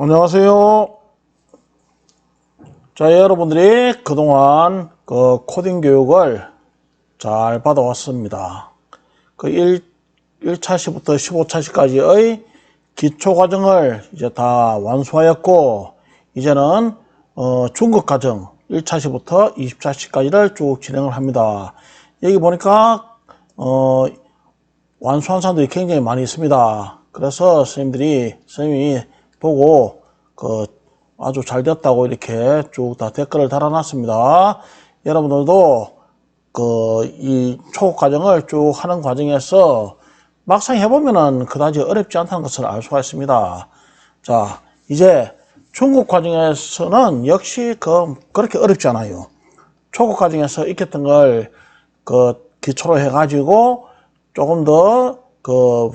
안녕하세요. 자, 여러분들이 그동안 그 코딩 교육을 잘 받아왔습니다. 그 1, 1차 시부터 15차 시까지의 기초 과정을 이제 다 완수하였고, 이제는 어, 중급 과정 1차 시부터 20차 시까지를 쭉 진행을 합니다. 여기 보니까 어, 완수한 사람들이 굉장히 많이 있습니다. 그래서 선생님들이, 선생님이 보고, 그, 아주 잘 됐다고 이렇게 쭉 다 댓글을 달아놨습니다. 여러분들도 그, 이 초급 과정을 쭉 하는 과정에서 막상 해보면은 그다지 어렵지 않다는 것을 알 수가 있습니다. 자, 이제 중급 과정에서는 역시 그, 그렇게 어렵지 않아요. 초급 과정에서 익혔던 걸 그 기초로 해가지고 조금 더그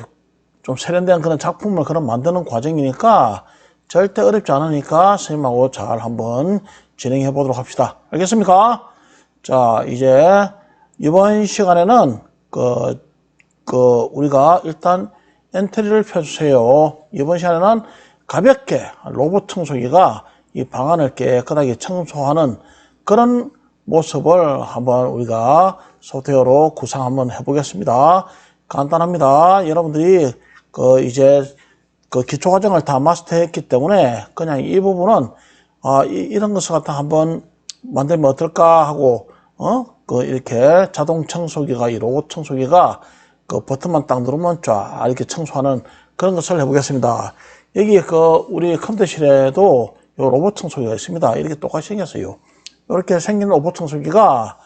좀 세련된 그런 작품을 그런 만드는 과정이니까 절대 어렵지 않으니까 선생님하고 잘 한번 진행해 보도록 합시다. 알겠습니까? 자, 이제 이번 시간에는 그, 그 우리가 일단 엔트리를 펴주세요. 이번 시간에는 가볍게 로봇 청소기가 이 방안을 깨끗하게 청소하는 그런 모습을 한번 우리가 소프트웨어로 구상 한번 해보겠습니다. 간단합니다. 여러분들이 그 이제 그 기초 과정을 다 마스터했기 때문에 그냥 이 부분은 아 이, 런 것을 갖다 한번 만들면 어떨까 하고 어그 이렇게 자동 청소기가 이 로봇 청소기가 그 버튼만 딱 누르면 쫙 이렇게 청소하는 그런 것을 해보겠습니다. 여기 그 우리 컴퓨터실에도 요 로봇 청소기가 있습니다. 이렇게 똑같이 생겼어요. 이렇게 생긴 로봇 청소기가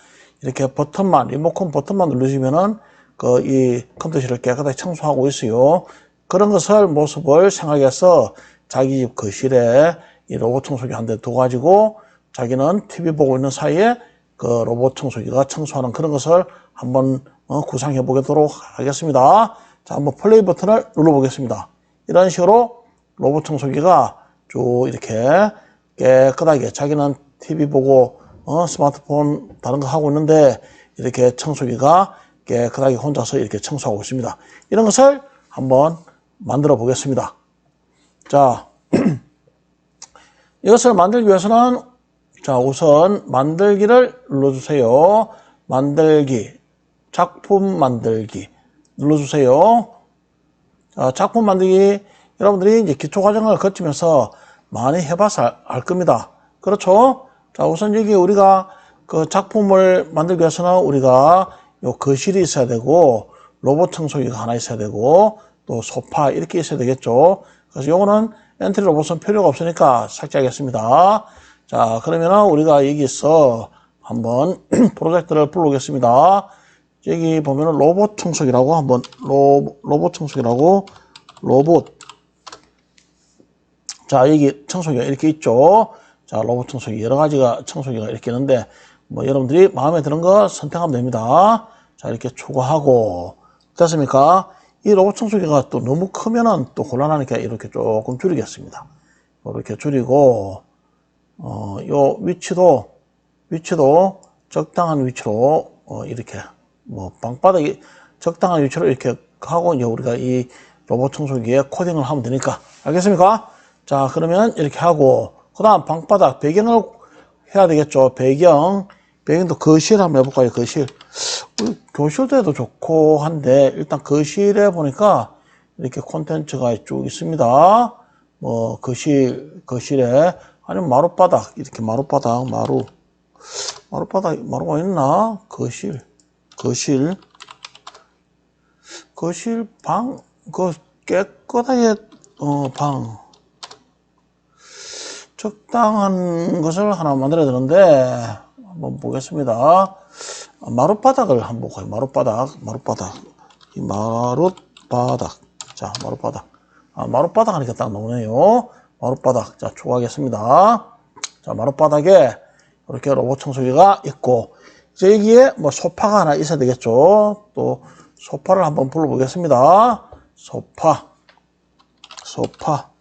이렇게 버튼만 리모컨 버튼만 누르시면은 그 이 컴퓨터실을 깨끗하게 청소하고 있어요. 그런 것을 모습을 생각해서 자기 집 거실에 이 로봇 청소기 한 대 둬가지고 자기는 TV 보고 있는 사이에 그 로봇 청소기가 청소하는 그런 것을 한번 어, 구상해 보도록 하겠습니다. 자, 한번 플레이 버튼을 눌러 보겠습니다. 이런 식으로 로봇 청소기가 쭉 이렇게 깨끗하게 자기는 TV 보고 어, 스마트폰 다른 거 하고 있는데 이렇게 청소기가 깨끗하게 혼자서 이렇게 청소하고 있습니다. 이런 것을 한번 만들어 보겠습니다. 자, 이것을 만들기 위해서는 자, 우선 만들기를 눌러주세요. 만들기, 작품 만들기 눌러주세요. 자, 작품 만들기 여러분들이 이제 기초 과정을 거치면서 많이 해봐서 알, 알 겁니다. 그렇죠? 자, 우선 여기 우리가 그 작품을 만들기 위해서는 우리가 요 거실이 있어야 되고 로봇 청소기가 하나 있어야 되고 또 소파 이렇게 있어야 되겠죠. 그래서 요거는 엔트리 로봇은 필요가 없으니까 삭제하겠습니다. 자, 그러면은 우리가 여기서 한번 프로젝트를 불러오겠습니다. 여기 보면은 로봇 청소기라고 한번 로, 로봇 청소기라고 로봇 자, 여기 청소기가 이렇게 있죠. 자, 로봇 청소기 여러 가지가 청소기가 이렇게 있는데 뭐 여러분들이 마음에 드는 거 선택하면 됩니다. 자, 이렇게 초과하고 됐습니까? 이 로봇 청소기가 또 너무 크면은 또 곤란하니까 이렇게 조금 줄이겠습니다. 이렇게 줄이고 어, 요 위치도 위치도 적당한 위치로 어, 이렇게 뭐 방바닥이 적당한 위치로 이렇게 하고 이제 우리가 이 로봇 청소기에 코딩을 하면 되니까 알겠습니까? 자 그러면 이렇게 하고 그 다음 방바닥 배경을 해야 되겠죠 배경 배경도 거실 한번 해볼까요? 거실 우리 교실도 좋고 한데 일단 거실에 보니까 이렇게 콘텐츠가 쭉 있습니다. 뭐 거실 거실에 아니면 마룻바닥 이렇게 마룻바닥 마루. 마룻바닥 마루가 있나? 거실 거실 거실 방 그 깨끗하게 어 방. 적당한 것을 하나 만들어야 되는데 한번 보겠습니다. 마룻바닥을 한번 볼까요? 마룻바닥, 마룻바닥, 이 마룻바닥, 자 마룻바닥, 아, 마룻바닥 하니까 딱 나오네요. 마룻바닥, 자 추가하겠습니다. 자 마룻바닥에 이렇게 로봇 청소기가 있고 이제 여기에 뭐 소파가 하나 있어야 되겠죠. 또 소파를 한번 불러보겠습니다. 소파, 소파.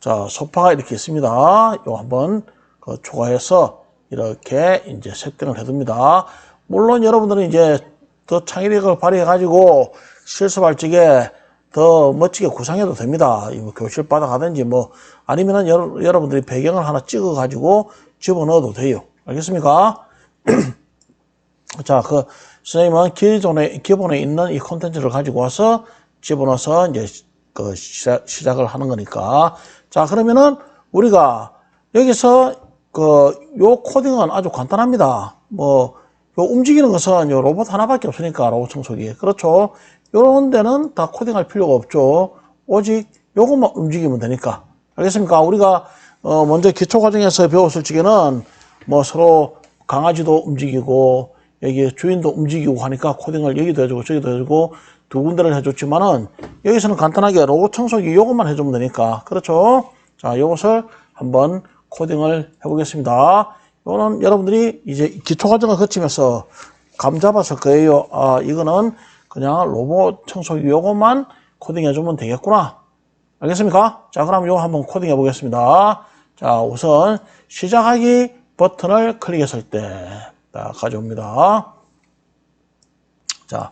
자, 소파가 이렇게 있습니다. 요 한번 그 초과해서 이렇게 이제設定을 해둡니다. 물론 여러분들은 이제 더 창의력을 발휘해가지고 실습할 적에 더 멋지게 구상해도 됩니다. 이뭐 교실 바닥 하든지 뭐 아니면은 여러, 여러분들이 배경을 하나 찍어 가지고 집어넣어도 돼요. 알겠습니까? 자, 그 선생님은 기존에 기본에 있는 이 콘텐츠를 가지고 와서 집어넣어서 이제 그 시작, 시작을 하는 거니까. 자, 그러면은 우리가 여기서 그 요 코딩은 아주 간단합니다. 뭐 요 움직이는 것은 요 로봇 하나밖에 없으니까 로봇 청소기. 그렇죠? 요런 데는 다 코딩할 필요가 없죠. 오직 요것만 움직이면 되니까. 알겠습니까? 우리가 어 먼저 기초 과정에서 배웠을 적에는 뭐 서로 강아지도 움직이고 여기 주인도 움직이고 하니까 코딩을 여기도 해주고 저기도 해주고 두 군데를 해줬지만은 여기서는 간단하게 로봇 청소기 요것만 해주면 되니까 그렇죠? 자, 요것을 한번 코딩을 해보겠습니다. 요거는 여러분들이 이제 기초 과정을 거치면서 감 잡았을 거예요. 아, 이거는 그냥 로봇 청소기 요것만 코딩해주면 되겠구나. 알겠습니까? 자, 그럼 요거 한번 코딩해 보겠습니다. 자, 우선 시작하기 버튼을 클릭했을 때, 자, 가져옵니다. 자,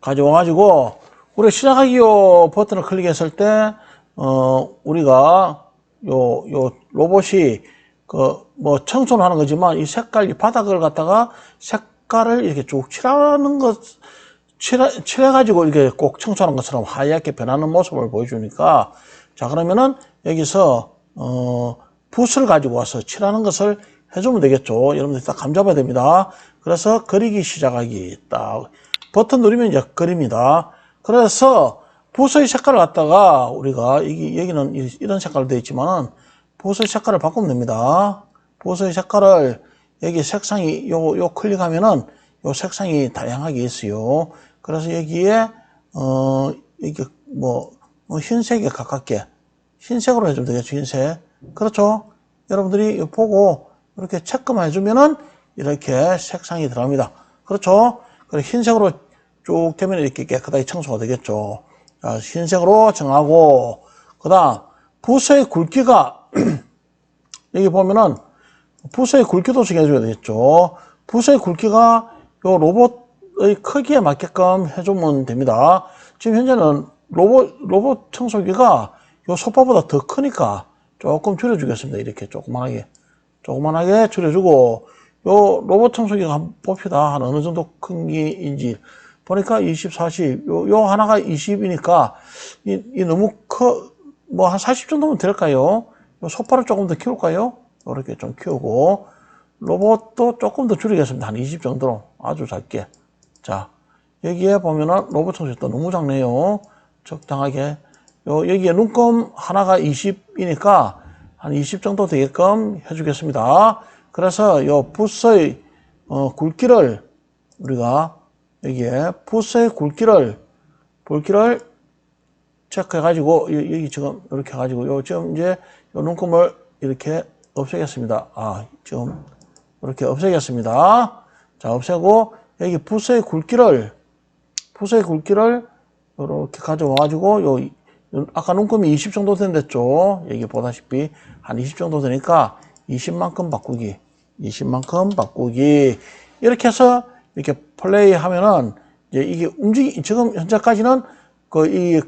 가져와가지고, 우리 시작하기 요 버튼을 클릭했을 때, 어, 우리가 요, 요 로봇이 그, 뭐 청소를 하는 거지만 이 색깔, 이 바닥을 갖다가 색깔을 이렇게 쭉 칠하는 것, 칠해, 칠해가지고 이렇게 꼭 청소하는 것처럼 하얗게 변하는 모습을 보여주니까 자, 그러면은 여기서, 어, 붓을 가지고 와서 칠하는 것을 해주면 되겠죠. 여러분들 딱 감잡아야 됩니다. 그래서 그리기 시작하기 딱 버튼 누르면 이제 그립니다. 그래서 붓의 색깔을 갖다가 우리가 여기, 여기는 이- 이런 색깔로 되어 있지만은 붓의 색깔을 바꾸면 됩니다. 붓의 색깔을 여기 색상이 요, 요 클릭하면은 요 색상이 다양하게 있어요. 그래서 여기에, 어, 이게 뭐, 뭐 흰색에 가깝게 흰색으로 해주면 되겠죠, 흰색. 그렇죠? 여러분들이 보고 이렇게 체크만 해주면은 이렇게 색상이 들어갑니다. 그렇죠? 그래 흰색으로 쭉 되면 이렇게 깨끗하게 청소가 되겠죠. 자, 흰색으로 정하고, 그 다음, 부서의 굵기가, 여기 보면은, 부서의 굵기도 정해줘야 되겠죠. 부서의 굵기가 요 로봇의 크기에 맞게끔 해주면 됩니다. 지금 현재는 로봇, 로봇 청소기가 요 소파보다 더 크니까 조금 줄여주겠습니다. 이렇게 조그만하게. 조그만하게 줄여주고, 요 로봇 청소기가 한번 봅시다. 한 어느 정도 큰기인지. 보니까 20, 40, 요, 요 하나가 20이니까, 이, 이 너무 커, 뭐 한 40 정도면 될까요? 요 소파를 조금 더 키울까요? 이렇게 좀 키우고, 로봇도 조금 더 줄이겠습니다. 한 20 정도로. 아주 작게. 자, 여기에 보면은 로봇 청소기도 너무 작네요. 적당하게. 요, 여기에 눈금 하나가 20이니까 한 20 정도 되게끔 해주겠습니다. 그래서 요 붓의 어, 굵기를 우리가 여기에 붓의 굵기를 굵기를 체크해가지고 여- 여기 지금 이렇게 해가지고 요 지금 이제 요 눈금을 이렇게 없애겠습니다. 아 지금 이렇게 없애겠습니다. 자 없애고 여기 붓의 굵기를 붓의 굵기를 이렇게 가져와가지고 요 요- 아까 눈금이 20 정도 된댔죠. 여기 보다시피 한 20 정도 되니까 20만큼 바꾸기, 20만큼 바꾸기 이렇게 해서 이렇게 플레이 하면은 이제 이게 움직이 지금 현재까지는 그 이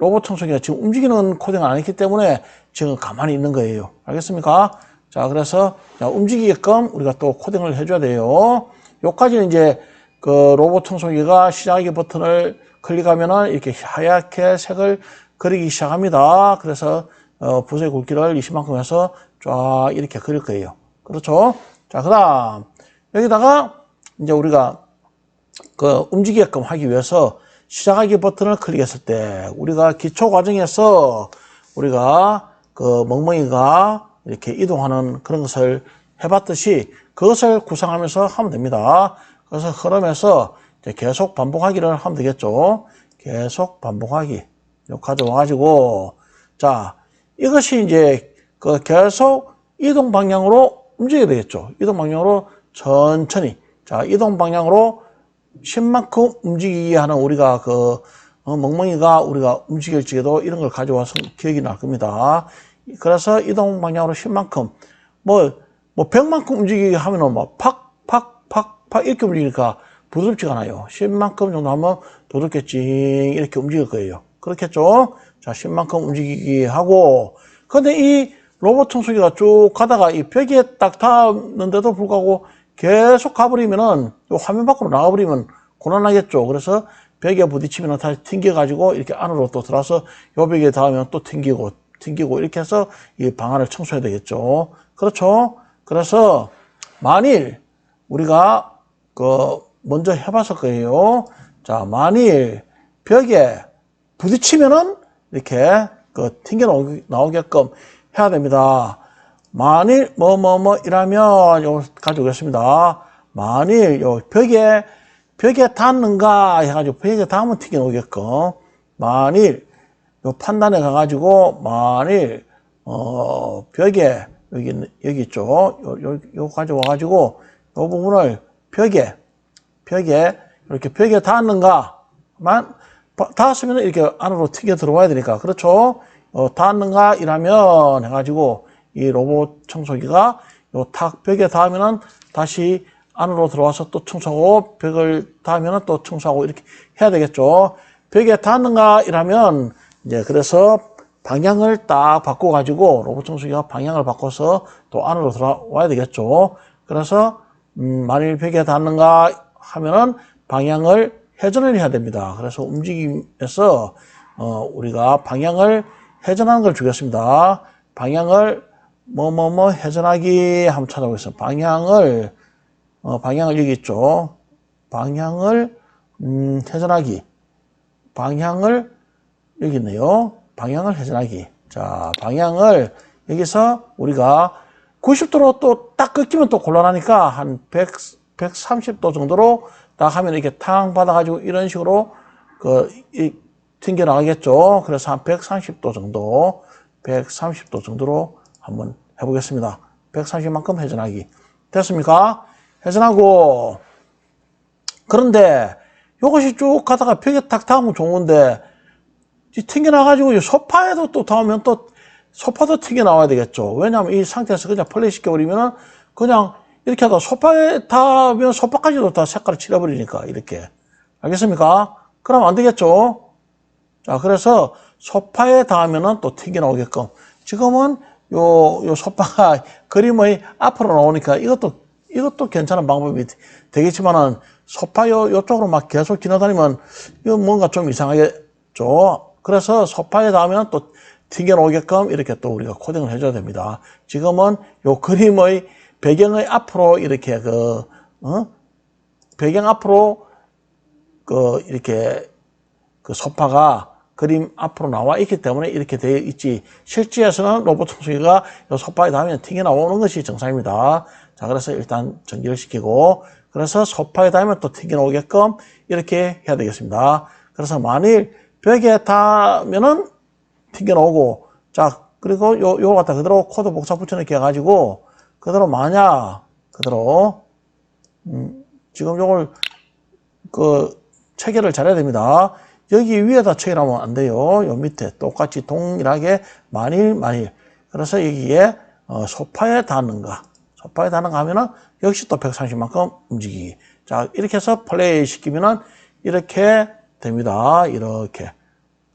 로봇 청소기가 지금 움직이는 코딩을 안 했기 때문에 지금 가만히 있는 거예요. 알겠습니까? 자, 그래서 자, 움직이게끔 우리가 또 코딩을 해줘야 돼요. 요까지는 이제 그 로봇 청소기가 시작하기 버튼을 클릭하면은 이렇게 하얗게 색을 그리기 시작합니다. 그래서 어, 붓의 굵기를 20만큼 해서 쫙 이렇게 그릴 거예요. 그렇죠? 자, 그 다음 여기다가 이제 우리가 그 움직이게끔 하기 위해서 시작하기 버튼을 클릭했을 때 우리가 기초 과정에서 우리가 그 멍멍이가 이렇게 이동하는 그런 것을 해봤듯이 그것을 구상하면서 하면 됩니다. 그래서 흐름에서 계속 반복하기를 하면 되겠죠. 계속 반복하기. 요 가져와가지고 자 이것이 이제 그 계속 이동 방향으로 움직여야 되겠죠. 이동 방향으로 천천히 자 이동 방향으로 10만큼 움직이게 하는 우리가 그 어, 멍멍이가 우리가 움직일지에도 이런 걸 가져와서 기억이 날 겁니다. 그래서 이동 방향으로 10만큼 뭐, 뭐 100만큼 움직이게 하면은 뭐 팍, 팍, 팍, 팍 이렇게 움직이니까 부드럽지가 않아요. 10만큼 정도 하면 부드럽게 찡 이렇게 움직일 거예요. 그렇겠죠? 자, 10만큼 움직이기 하고. 근데 이 로봇 청소기가 쭉 가다가 이 벽에 딱 닿았는데도 불구하고 계속 가버리면은 요 화면 밖으로 나가버리면 곤란하겠죠. 그래서 벽에 부딪히면 다시 튕겨가지고 이렇게 안으로 또 들어와서 요 벽에 닿으면 또 튕기고 튕기고 이렇게 해서 이 방안을 청소해야 되겠죠. 그렇죠. 그래서 만일 우리가 그 먼저 해봤을 거예요. 자, 만일 벽에 부딪히면은 이렇게 그 튕겨 나오게- 나오게끔 해야 됩니다. 만일 뭐뭐뭐 이라면 요 가져오겠습니다. 만일 요 벽에 벽에 닿는가 해가지고 벽에 닿으면 튀겨 나오게끔 만일 요 판단에 가가지고 만일 어 벽에 여기 여기 있죠. 요, 요, 요 가져와 가지고 요 부분을 벽에 벽에 이렇게 벽에 닿는가만 닿았으면 이렇게 안으로 튀겨 들어와야 되니까 그렇죠. 어, 닿는가 이라면 해가지고 이 로봇 청소기가 요탁 벽에 닿으면은 다시 안으로 들어와서 또 청소하고 벽을 닿으면은 또 청소하고 이렇게 해야 되겠죠. 벽에 닿는가 이라면 이제 그래서 방향을 딱 바꿔 가지고 로봇 청소기가 방향을 바꿔서 또 안으로 들어와야 되겠죠. 그래서 음, 만일 벽에 닿는가 하면은 방향을 회전을 해야 됩니다. 그래서 움직임에서 어, 우리가 방향을 회전하는 걸 주겠습니다. 방향을 뭐 뭐 뭐 회전하기 한번 찾아보겠습니다. 방향을 어, 방향을 여기 있죠. 방향을 음, 회전하기. 방향을 여기 있네요. 방향을 회전하기. 자, 방향을 여기서 우리가 90도로 또 딱 꺾이면 또 곤란하니까 한 100, 130도 정도로 딱 하면 이렇게 탕 받아가지고 이런 식으로 그, 이, 튕겨 나가겠죠. 그래서 한 130도 정도, 130도 정도로 한번 해보겠습니다. 130만큼 회전하기. 됐습니까? 회전하고, 그런데 이것이 쭉 가다가 벽에 탁 닿으면 좋은데, 이 튕겨나가지고 이 소파에도 또 닿으면 또 소파도 튕겨나와야 되겠죠. 왜냐하면 이 상태에서 그냥 플레이 시켜버리면은 그냥 이렇게 하다 소파에 닿으면 소파까지도 다 색깔을 칠해버리니까 이렇게. 알겠습니까? 그럼 안 되겠죠. 자, 그래서 소파에 닿으면은 또 튕겨나오게끔. 지금은 요, 요 소파가 그림의 앞으로 나오니까 이것도, 이것도 괜찮은 방법이 되겠지만은 소파 요, 요쪽으로 막 계속 지나다니면 이거 뭔가 좀 이상하겠죠. 그래서 소파에 닿으면 또 튕겨나오게끔 이렇게 또 우리가 코딩을 해줘야 됩니다. 지금은 요 그림의 배경의 앞으로 이렇게 그, 어? 배경 앞으로 그, 이렇게 그 소파가 그림 앞으로 나와 있기 때문에 이렇게 되어 있지. 실제에서는 로봇 청소기가 이 소파에 닿으면 튕겨 나오는 것이 정상입니다. 자, 그래서 일단 전기를 시키고, 그래서 소파에 닿으면 또 튕겨 나오게끔 이렇게 해야 되겠습니다. 그래서 만일 벽에 닿으면은 튕겨 나오고, 자, 그리고 요, 요 갖다 그대로 코드 복사 붙여넣기 해가지고, 그대로 만약, 그대로, 음, 지금 요걸, 그, 체결을 잘해야 됩니다. 여기 위에다 체결하면 안 돼요. 요 밑에 똑같이 동일하게 만일 만일. 그래서 여기에 어, 소파에 닿는가. 소파에 닿는가 하면은 역시 또 130만큼 움직이기. 자, 이렇게 해서 플레이 시키면은 이렇게 됩니다. 이렇게.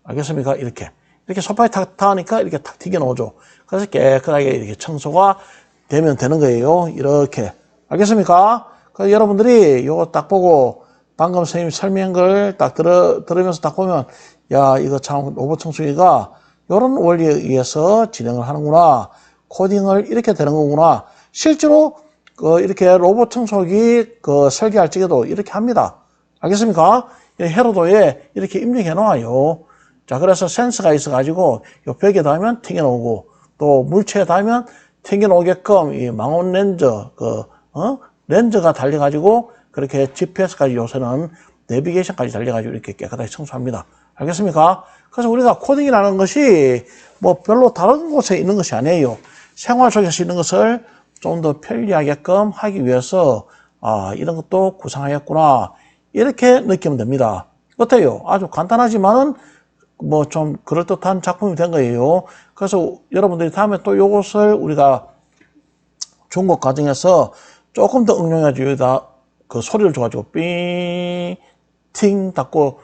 알겠습니까? 이렇게. 이렇게 소파에 탁 닿으니까 이렇게 탁 튀겨 나오죠. 그래서 깨끗하게 이렇게 청소가 되면 되는 거예요. 이렇게. 알겠습니까? 그래서 여러분들이 이거 딱 보고 방금 선생님 설명한 걸 딱 들어, 들으면서 딱 보면, 야, 이거 참 로봇 청소기가 이런 원리에 의해서 진행을 하는구나. 코딩을 이렇게 되는 거구나. 실제로 그 이렇게 로봇 청소기 그 설계할 적에도 이렇게 합니다. 알겠습니까? 이 헤로도에 이렇게 입력해 놓아요. 자, 그래서 센서가 있어가지고 요 벽에 닿으면 튕겨 나오고 또 물체에 닿으면 튕겨 나오게끔 이 망원 렌저, 그, 어? 렌저가 달려가지고 그렇게 GPS까지 요새는 내비게이션까지 달려가지고 이렇게 깨끗하게 청소합니다. 알겠습니까? 그래서 우리가 코딩이라는 것이 뭐 별로 다른 곳에 있는 것이 아니에요. 생활 속에서 있는 것을 좀 더 편리하게끔 하기 위해서 아, 이런 것도 구상하였구나. 이렇게 느끼면 됩니다. 어때요? 아주 간단하지만은 뭐 좀 그럴듯한 작품이 된 거예요. 그래서 여러분들이 다음에 또 이것을 우리가 중국 과정에서 조금 더 응용해가지고 여기다 그 소리를 줘가지고 삥, 팅 닫고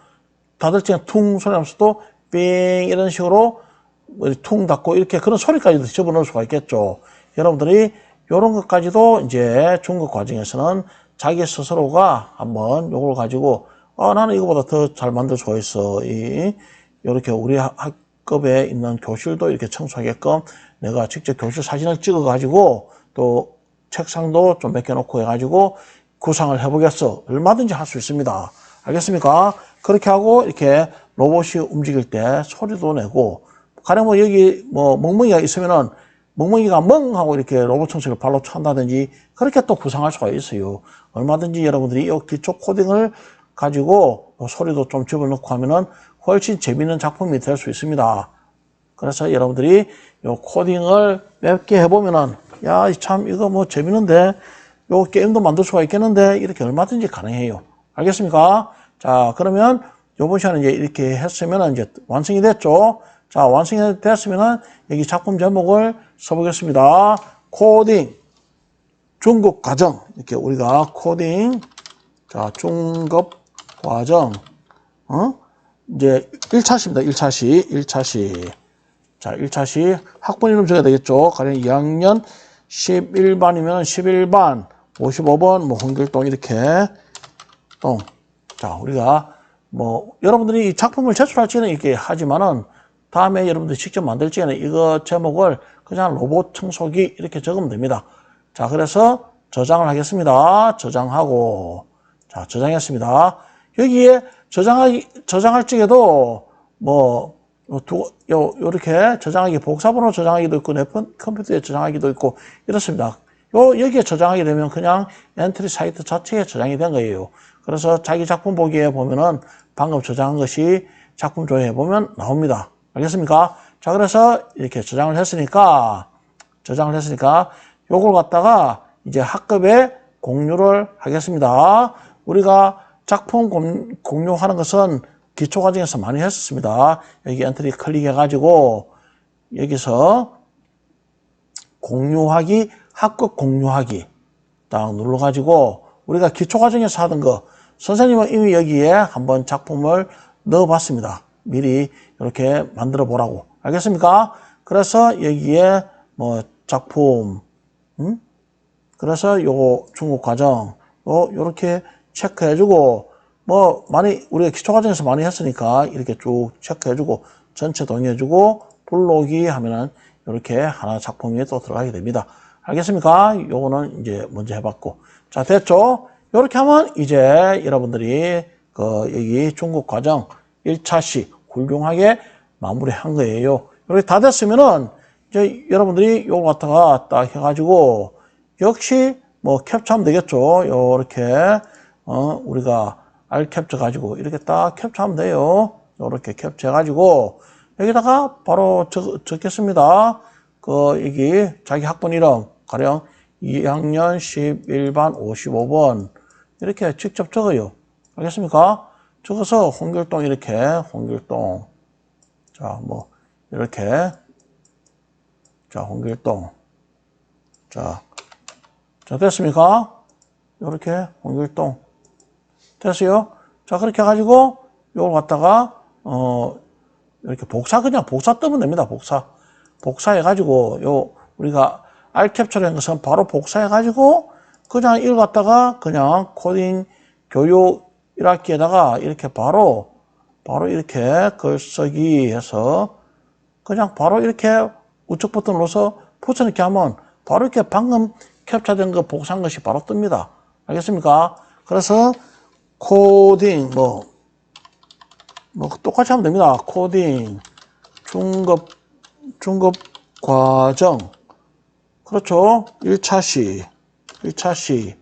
다들 그냥 퉁 소리 나면서도 삥 이런 식으로 뭐퉁 닫고 이렇게 그런 소리까지도 집어넣을 수가 있겠죠. 여러분들이 이런 것까지도 이제 중급 과정에서는 자기 스스로가 한번 요걸 가지고 아 나는 이거보다 더 잘 만들 수가 있어. 이 이렇게 우리 학- 학급에 있는 교실도 이렇게 청소하게끔 내가 직접 교실 사진을 찍어 가지고 또 책상도 좀 몇 개 놓고 해가지고 구상을 해보겠어. 얼마든지 할 수 있습니다. 알겠습니까? 그렇게 하고 이렇게 로봇이 움직일 때 소리도 내고 가령 뭐 여기 뭐 멍멍이가 있으면은 멍멍이가 멍 하고 이렇게 로봇 청소기를 발로 찬다든지 그렇게 또 구상할 수가 있어요. 얼마든지 여러분들이 이 기초 코딩을 가지고 뭐 소리도 좀 집어넣고 하면은 훨씬 재밌는 작품이 될 수 있습니다. 그래서 여러분들이 요 코딩을 몇 개 해보면은 야 참 이거 뭐 재밌는데 요 게임도 만들 수가 있겠는데 이렇게 얼마든지 가능해요. 알겠습니까? 자 그러면 요번 시간에 이제 이렇게 했으면 이제 완성이 됐죠. 자 완성이 됐으면은 여기 작품 제목을 써보겠습니다. 코딩 중급 과정 이렇게 우리가 코딩 자 중급 과정 어 이제 1차시입니다. 1차시 1차시 자, 1차시 학번 이름 적어야 되겠죠. 가령 2학년 11반이면 11반, 55번, 뭐, 홍길동 이렇게, 동. 자, 우리가 뭐, 여러분들이 이 작품을 제출할 적에는 이렇게 하지만은 다음에 여러분들이 직접 만들 적에는 이거 제목을 그냥 로봇 청소기 이렇게 적으면 됩니다. 자, 그래서 저장을 하겠습니다. 저장하고, 자, 저장했습니다. 여기에 저장하기, 저장할 적에도 뭐, 요 두, 요, 요렇게 저장하기, 복사본으로 저장하기도 있고, 내 폰- 컴퓨터에 저장하기도 있고, 이렇습니다. 요, 여기에 저장하게 되면 그냥 엔트리 사이트 자체에 저장이 된 거예요. 그래서 자기 작품 보기에 보면은 방금 저장한 것이 작품 조회해 보면 나옵니다. 알겠습니까? 자, 그래서 이렇게 저장을 했으니까, 저장을 했으니까, 요걸 갖다가 이제 학급에 공유를 하겠습니다. 우리가 작품 공- 공유하는 것은 기초 과정에서 많이 했었습니다. 여기 엔트리 클릭해가지고 여기서 공유하기, 학급 공유하기 딱 눌러가지고 우리가 기초 과정에서 하던 거 선생님은 이미 여기에 한번 작품을 넣어봤습니다. 미리 이렇게 만들어 보라고. 알겠습니까? 그래서 여기에 뭐 작품, 음? 그래서 요 중국 과정, 요, 요렇게 체크해주고, 뭐, 많이, 우리가 기초 과정에서 많이 했으니까 이렇게 쭉 체크해주고, 전체 동의해주고, 불러오기 하면은 이렇게 하나 작품이 또 들어가게 됩니다. 알겠습니까? 요거는 이제 먼저 해봤고. 자, 됐죠? 요렇게 하면 이제 여러분들이 그 여기 중국 과정 1차시 훌륭하게 마무리한 거예요. 이렇게 다 됐으면은 이제 여러분들이 요거 갖다가 딱 해가지고 역시 뭐 캡처하면 되겠죠. 요렇게 어 우리가 알 캡처 가지고 이렇게 딱 캡처하면 돼요. 요렇게 캡처해 가지고 여기다가 바로 적, 적겠습니다. 그 여기 자기 학번 이름 가령 2학년 11반 55번 이렇게 직접 적어요. 알겠습니까? 적어서 홍길동 이렇게 홍길동 자 뭐 이렇게 자 홍길동 자, 자 됐습니까? 이렇게 홍길동 됐어요? 자 그렇게 해가지고 이걸 갖다가 어 이렇게 복사 그냥 복사 뜨면 됩니다. 복사 복사해가지고 요 우리가 알 캡처한 것은 바로 복사해가지고 그냥 갖다가 그냥 코딩 교육 1학기에다가 이렇게 바로 바로 이렇게 글쓰기 해서 그냥 바로 이렇게 우측 버튼 눌러서 붙여넣기 하면 바로 이렇게 방금 캡처된 거 복사한 것이 바로 뜹니다. 알겠습니까? 그래서 코딩 뭐, 뭐 똑같이 하면 됩니다. 코딩 중급 중급 과정 그렇죠. 1차 시 1차 시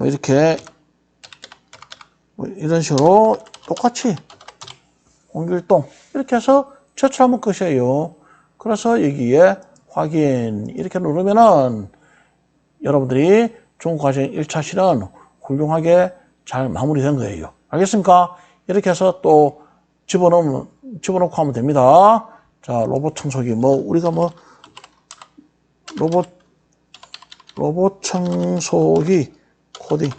뭐 이렇게 뭐 이런 식으로 똑같이 홍길동 이렇게 해서 제출하면 끝이에요. 그래서 여기에 확인 이렇게 누르면은 여러분들이 중과정 1차 실은 훌륭하게 잘 마무리된 거예요. 알겠습니까? 이렇게 해서 또 집어넣으면, 집어넣고 하면 됩니다. 자, 로봇 청소기. 뭐, 우리가 뭐, 로봇, 로봇 청소기 코딩.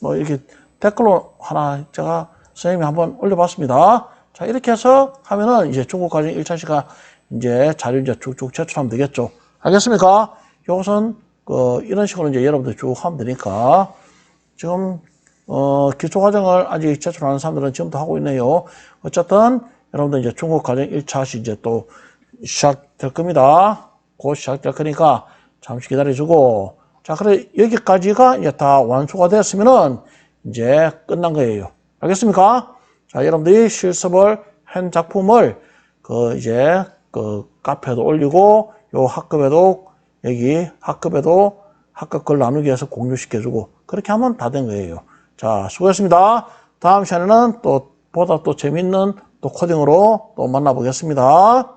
뭐, 이렇게 댓글로 하나 제가 선생님이 한번 올려봤습니다. 자, 이렇게 해서 하면은 이제 중국 과정 1차 시간 이제 자료 이제 쭉쭉 제출하면 되겠죠. 알겠습니까? 이것은 그 이런 식으로 이제 여러분들 쭉 하면 되니까 지금 어 기초 과정을 아직 제출하는 사람들은 지금도 하고 있네요. 어쨌든 여러분들 이제 중국 과정 1차 시 이제 또 시작될 겁니다. 곧 시작될 거니까 잠시 기다려주고 자 그래 여기까지가 이제 다 완수가 됐으면은 이제 끝난 거예요. 알겠습니까? 자 여러분들이 실습을 한 작품을 그 이제 그 카페에도 올리고 요 학급에도 여기 학급에도 학급 글 나누기 해서 공유시켜주고 그렇게 하면 다 된 거예요. 자 수고했습니다. 다음 시간에는 또 보다 또 재밌는 또 코딩으로 또 만나보겠습니다.